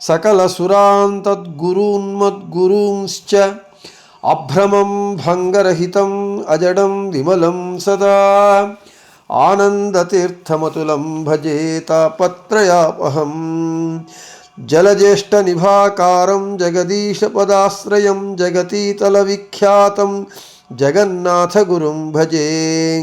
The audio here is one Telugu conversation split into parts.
సకలసురాం తద్గురూన్మద్గురూంశ్చ అభ్రమం భంగరహితం అజడం విమలం సదా. ఆనందతీర్థమతులం భజేతాపత్రయాపహం జలజ్యేష్ఠనిభాకారం జగదీశపదాశ్రయం జగతీతలవిఖ్యాతం జగన్నాథగురుం భజే.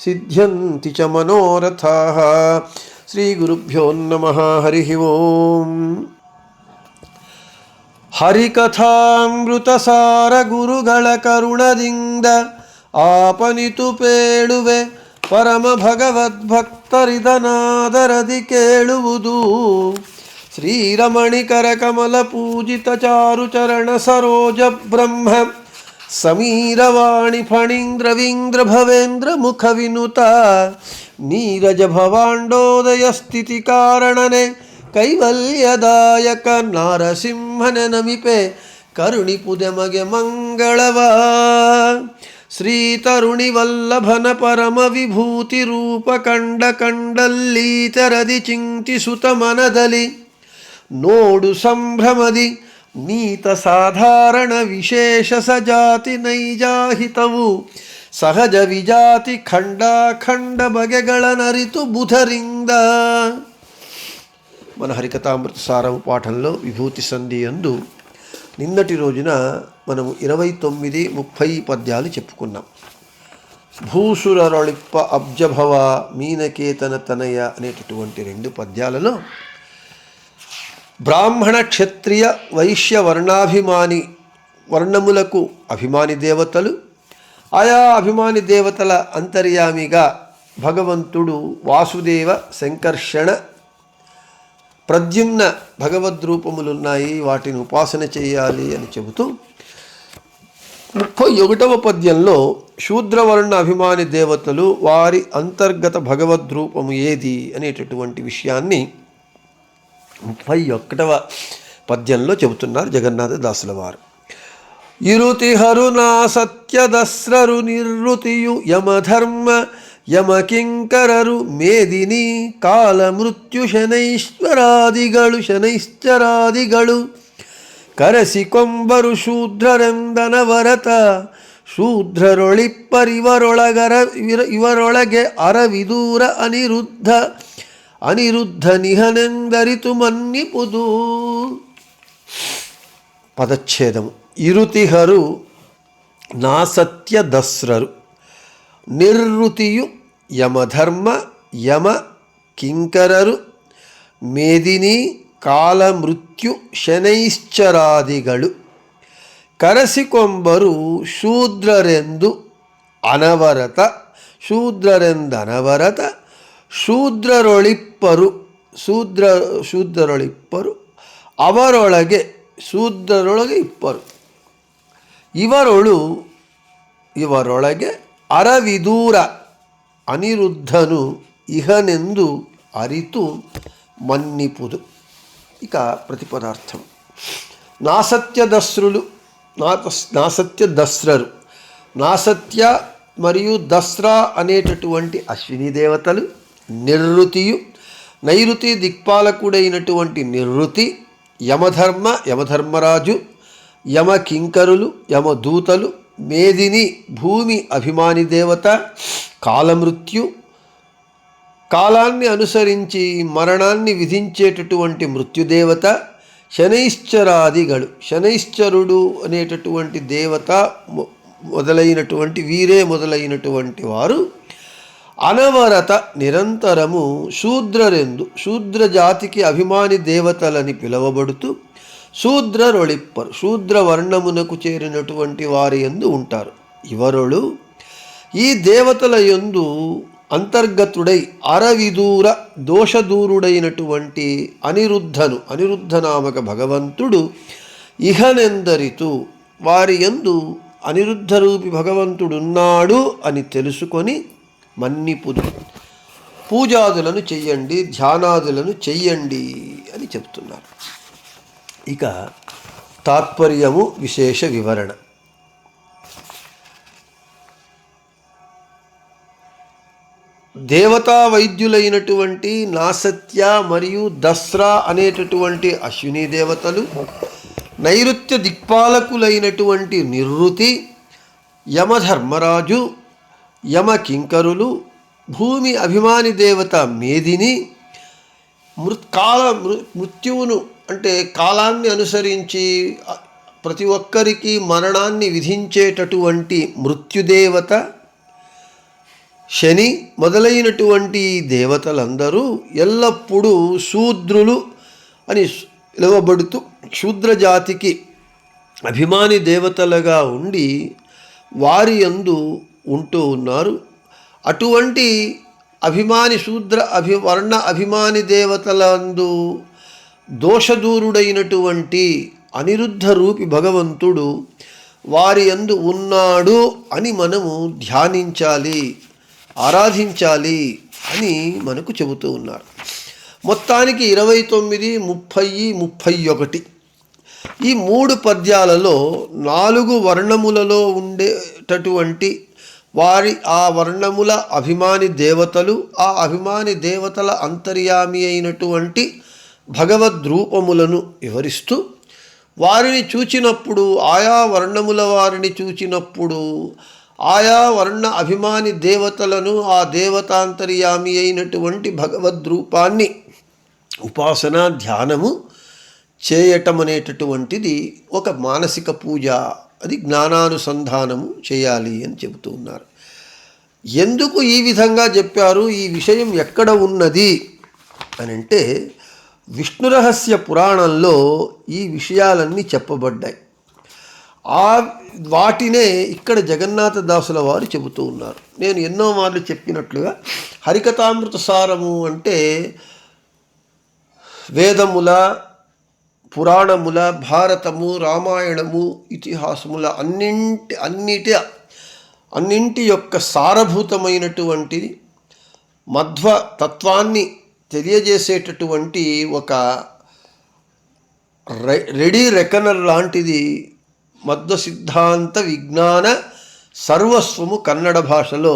ಸಿದ್ಧ್ಯಂತಿ ಚ ಮನೋರಥಾಃ ಶ್ರೀ ಗುರುಭ್ಯೋ ನಮಃ ಹರಿ ಓಂ ಹರಿಕಥಾಮೃತಸಾರ ಗುರುಗಳ ಕರುಣದಿಂದ ಆಪನಿತು ಪೇಳುವೆ ಪರಮ ಭಗವದ್ಭಕ್ತರಿದನಾದರದಿ ಕೇಳುವುದು ಶ್ರೀರಮಣಿಕರ ಕಮಲ ಪೂಜಿತ ಚಾರು ಚರಣ ಸರೋಜ ಬ್ರಹ್ಮ ಸಮೀರವಾಣಿ ಫಣೀಂದ್ರವೀಂದ್ರ ಭವೇಂದ್ರ ಮುಖ ವಿನುತ ನೀರಜ ಭವಾಂಡೋದಯ ಸ್ಥಿತಿ ಕಾರಣನೆ, ಕೈವಲ್ಯದಾಯಕ ನಾರಸಿಂಹನ ನಮಿಪೆ ಕರುಣಿಪುದೆ ಮಗೆ ಮಂಗಳವ. ಶ್ರೀ ತರುಣಿ ವಲ್ಲಭನ ಪರಮ ವಿಭೂತಿ ರೂಪ ಕಂಡ ಕಂಡಲ್ಲೀತರದಿ ಚಿಂತಿಸುತ ಮನದಲ್ಲಿ, ನೋಡು ಸಂಭ್ರಮದಿ ನೀತ ಸಾಧಾರಣ ವಿಶೇಷ ಸಜಾತಿ ನೈಜಾಹಿತವು ಸಹಜ ವಿಜಾತಿ ಖಂಡ ಖಂಡ ಬಗೆಗಳನರಿತು ಬುಧರಿಂದ మన హరికథామృత సారము పాఠంలో విభూతి సంధి యందు నిన్నటి రోజున మనము ఇరవై తొమ్మిది ముప్పై పద్యాలు చెప్పుకున్నాం భూసురరొళిప్ప అబ్జభవ మీనకేతన తనయ అనేటటువంటి రెండు పద్యాలలో బ్రాహ్మణ క్షత్రియ వైశ్య వర్ణాభిమాని వర్ణములకు అభిమాని దేవతలు ఆయా అభిమాని దేవతల అంతర్యామిగా భగవంతుడు వాసుదేవ సంకర్షణ ప్రద్యుమ్న భగవద్రూపములున్నాయి వాటిని ఉపాసన చేయాలి అని చెబుతూ ముప్పై ఒకటవ పద్యంలో శూద్రవర్ణ అభిమాని దేవతలు వారి అంతర్గత భగవద్రూపము ఏది అనేటటువంటి విషయాన్ని ముప్పై ఒకటవ పద్యంలో చెబుతున్నారు జగన్నాథ దాసుల వారు ఇరుతిహరు నా సత్యదస్రరు నిర్వృతియు యమధర్మ ಯಮಕಿಂಕರರು ಮೇದಿನಿ ಕಾಲ ಮೃತ್ಯು ಶನೈಶ್ವರಾದಿಗಳು ಶನೈಶ್ಚರಾದಿಗಳು ಕರೆಸಿಕೊಂಬರು ಶೂದ್ರರೆಂದನವರತ ಶೂದ್ರರೊಳಿಪ್ಪರಿವರೊಳಗರ ಇರ ಇವರೊಳಗೆ ಅರವಿದೂರ ಅನಿರುದ್ಧ ಅನಿರುದ್ಧ ನಿಹನೆಂದರಿತು ಮನ್ನಿಪುದು పదచ్ఛేదము ఇరుతిహరు నా సత్య దస్రరు నిర్వృతియు యమధర్మ యమ కింకరరు మేదిని కాలమృత్యు ಶನೈಶ್ಚರಾದಿಗಳು ಕರೆಸಿಕೊಂಬರು ಶೂದ್ರರೆಂದು ಅನವರತ ಶೂದ್ರರೆಂದನವರತ ಶೂದ್ರರೊಳಿಪ್ಪರು ಶೂದ್ರ ಶೂದ್ರರೊಳಿಪ್ಪರು ಅವರೊಳಗೆ ಶೂದ್ರರೊಳಗೆ ಇಪ್ಪರು ಇವರೊಳು ಇವರೊಳಗೆ ಅರವಿದೂರ ಅನಿರುದ್ಧನು ಇಹನೆಂದು ಅರಿತು మన్నిపుదు ఇక ప్రతిపదార్థం నాసత్య దస్రులు నాసత్య దస్రరు నాసత్య మరియు దస్రా అనేటటువంటి అశ్విని దేవతలు నిర్వృతియు నైరుతి దిక్పాలకుడైనటువంటి నిర్వృతి యమధర్మ యమధర్మరాజు యమ కింకరులు యమదూతలు మేదిని భూమి అభిమాని దేవత కాలమృత్యు కాలాన్ని అనుసరించి మరణాన్ని విధించేటటువంటి మృత్యుదేవత శనైశ్చరాదిగడు శనైశ్చరుడు అనేటటువంటి దేవత మొ- మొదలైనటువంటి వీరే మొదలైనటువంటి వారు అనవరత నిరంతరము శూద్రరెందు శూద్ర జాతికి అభిమాని దేవతలని పిలువబడుతూ శూద్రరొళిప్పరు శూద్ర వర్ణమునకు చేరినటువంటి వారి యందు ఉంటారు. ఇవరులు ఈ దేవతల యందు అంతర్గతుడై అరవిదూర దోషదూరుడైనటువంటి అనిరుద్ధను అనిరుద్ధ నామక భగవంతుడు ఇహనెందరితూ వారి యందు అనిరుద్ధ రూపి భగవంతుడున్నాడు అని తెలుసుకొని మన్నిపుదు. పూజాదులను చెయ్యండి ధ్యానాదులను చెయ్యండి అని చెప్తున్నారు. ఇక తాత్పర్యము విశేష వివరణ. దేవతా వైద్యులైనటువంటి నాసత్య మరియు దస్రా అనేటటువంటి అశ్విని దేవతలు నైరుత్య దిక్పాలకులైనటువంటి నివృతి యమధర్మరాజు యమ కింకరులు భూమి అభిమాని దేవత మేధిని మృత్కాల మృ- మృత్యువును అంటే కాలాన్ని అనుసరించి ప్రతి ఒక్కరికి మరణాన్ని విధించేటటువంటి మృత్యుదేవత శని మొదలైనటువంటి దేవతలందరూ ఎల్లప్పుడూ శూద్రులు అని పిలువబడుతూ శూద్ర జాతికి అభిమాని దేవతలుగా ఉండి వారి యందు ఉంటూ ఉన్నారు. అటువంటి అభిమాని శూద్ర అభి వర్ణ అభిమాని దేవతలందు దోషదూరుడైనటువంటి అనిరుద్ధ రూపి భగవంతుడు వారి యందు ఉన్నాడు అని మనము ధ్యానించాలి ఆరాధించాలి అని మనకు చెబుతూ ఉన్నారు. మొత్తానికి ఇరవై తొమ్మిది ముప్పై ముప్పై ఒకటి. ఈ మూడు పద్యాలలో నాలుగు వర్ణములలో ఉండే ఉండేటటువంటి వారి ఆ వర్ణముల అభిమాని దేవతలు ఆ అభిమాని దేవతల అంతర్యామి అయినటువంటి భగవద్రూపములను వివరిస్తూ వారిని చూచినప్పుడు ఆయా వర్ణముల వారిని చూచినప్పుడు ఆయా వర్ణ అభిమాని దేవతలను ఆ దేవతాంతర్యామి అయినటువంటి భగవద్రూపాన్ని ఉపాసన ధ్యానము చేయటం అనేటటువంటిది ఒక మానసిక పూజ. అది జ్ఞానానుసంధానము చేయాలి అని చెబుతూ ఉన్నారు. ఎందుకు ఈ విధంగా చెప్పారు? ఈ విషయం ఎక్కడ ఉన్నది? అని అంటే విష్ణు రహస్య పురాణంలో ఈ విషయాలన్నీ చెప్పబడ్డాయి. ఆ వాటినే ఇక్కడ జగన్నాథ దాసుల వారు చెబుతూ ఉన్నారు. నేను ఎన్నో మార్లు చెప్పినట్లుగా హరికథామృత సారము అంటే వేదముల పురాణముల భారతము రామాయణము ఇతిహాసముల అన్నింటి అన్నిటి అన్నింటి యొక్క సారభూతమైనటువంటి మధ్వ తత్వాన్ని తెలియజేసేటటువంటి ఒక రె- రెడీ రెకనర్ లాంటిది మధ్వ సిద్ధాంత విజ్ఞాన సర్వస్వము కన్నడ భాషలో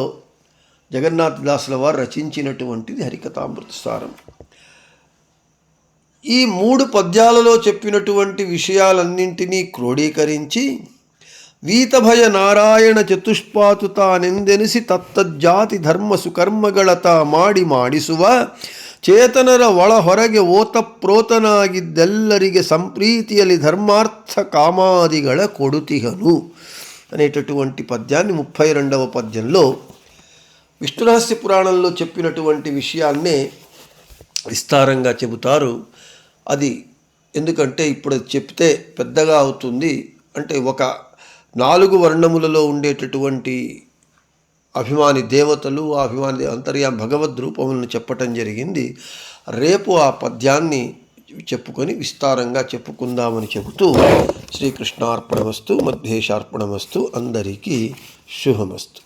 జగన్నాథ్ దాసుల వారు రచించినటువంటిది హరికథామృత సారం. ఈ మూడు పద్యాలలో చెప్పినటువంటి విషయాలన్నింటినీ క్రోడీకరించి వీತಭಯ ನಾರಾಯಣ ಚತುಷ್ಪಾತು ತಾನೆಂದೆನಿಸಿ ತತ್ತಜ್ಜಾತಿ ಧರ್ಮ ಸುಕರ್ಮಗಳತ ಮಾಡಿ చేతనర ಚೇತನರ ಒಳ ಹೊರಗೆ ಓತಪ್ರೋತನಾಗಿದ್ದೆಲ್ಲರಿಗೆ సంప్రీతియలి ధర్మార్థ కామాదిగల కొడుతిహను అనేటటువంటి పద్యాన్ని ముప్పై రెండవ పద్యంలో విష్ణురహస్య పురాణంలో చెప్పినటువంటి విషయాన్నే విస్తారంగా చెబుతారు. అది ఎందుకంటే ఇప్పుడు అది చెప్తే పెద్దగా అవుతుంది అంటే ఒక నాలుగు వర్ణములలో ఉండేటటువంటి అభిమాని దేవతలు ఆ అభిమాని అంతర్యా భగవద్ రూపములను చెప్పటం జరిగింది. రేపు ఆ పద్యాన్ని చెప్పుకొని విస్తారంగా చెప్పుకుందామని చెబుతూ శ్రీకృష్ణార్పణమస్తు మధ్యేశార్పణమస్తు అందరికీ శుభమస్తు.